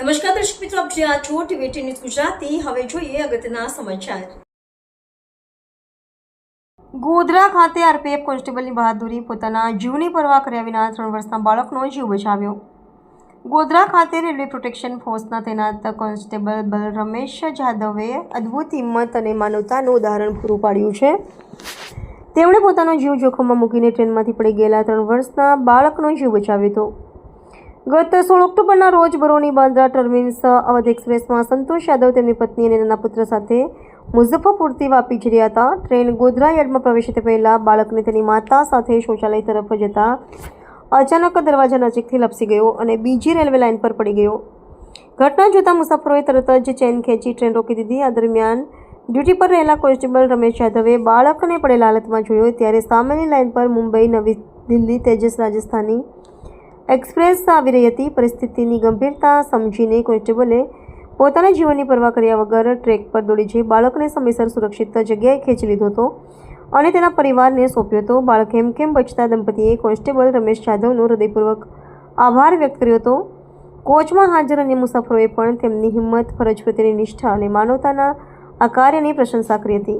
નમસ્કાર દર્શક મિત્રો, આપ જ્યાં છો ટીવી ન્યૂઝ ગુજરાતી. હવે જોઈએ અગત્યના સમાચાર. ગોધરા ખાતે આરપીએફ કોન્સ્ટેબલની બહાદુરી પોતાના જીવની પરવા કર્યા વિના ત્રણ વર્ષના બાળકનો જીવ બચાવ્યો. ગોધરા ખાતે રેલવે પ્રોટેક્શન ફોર્સના તૈનાત કોન્સ્ટેબલ બલ રમેશ જાદવે અદ્ભુત હિંમત અને માનવતાનું ઉદાહરણ પૂરું પાડ્યું છે. તેમણે પોતાનો જીવ જોખમમાં મૂકીને ટ્રેનમાંથી પડી ગયેલા ત્રણ વર્ષના બાળકનો જીવ બચાવ્યો હતો. ગત સોળ ઓક્ટોબરના રોજ બરોની બાંદ્રા ટર્મિનસ અવધ એક્સપ્રેસમાં સંતોષ યાદવ તેમની પત્ની અને નાના પુત્ર સાથે મુઝફ્ફરપુરથી વાપી જઈ રહ્યા હતા. ટ્રેન ગોધરા યાર્ડમાં પ્રવેશે તે પહેલાં બાળકને તેની માતા સાથે શૌચાલય તરફ જતા અચાનક દરવાજા નજીકથી લપસી ગયો અને બીજી રેલવે લાઇન પર પડી ગયો. ઘટના જોતાં મુસાફરોએ તરત જ ચેન ખેંચી ટ્રેન રોકી દીધી. આ દરમિયાન ડ્યુટી પર રહેલા કોન્સ્ટેબલ રમેશ યાદવે બાળકને પડેલા હાલતમાં જોયો. ત્યારે સામેની લાઇન પર મુંબઈ, નવી દિલ્હી, તેજસ રાજસ્થાની એક્સપ્રેસ આવી રહી હતી પરિસ્થિતિની ગંભીરતા સમજીને કોન્સ્ટેબલે પોતાના જીવનની પરવા કર્યા વગર ટ્રેક પર દોડી જઈ બાળકને સમયસર સુરક્ષિત જગ્યાએ ખેંચી લીધો હતો અને તેના પરિવારને સોંપ્યો હતો. બાળક હેમ કેમ બચતા દંપતીએ કોન્સ્ટેબલ રમેશ જાધવનો હૃદયપૂર્વક આભાર વ્યક્ત કર્યો હતો. કોચમાં હાજર અન્ય મુસાફરોએ પણ તેમની હિંમત, ફરજ પ્રત્યેની નિષ્ઠા અને માનવતાના આ કાર્યની પ્રશંસા કરી હતી.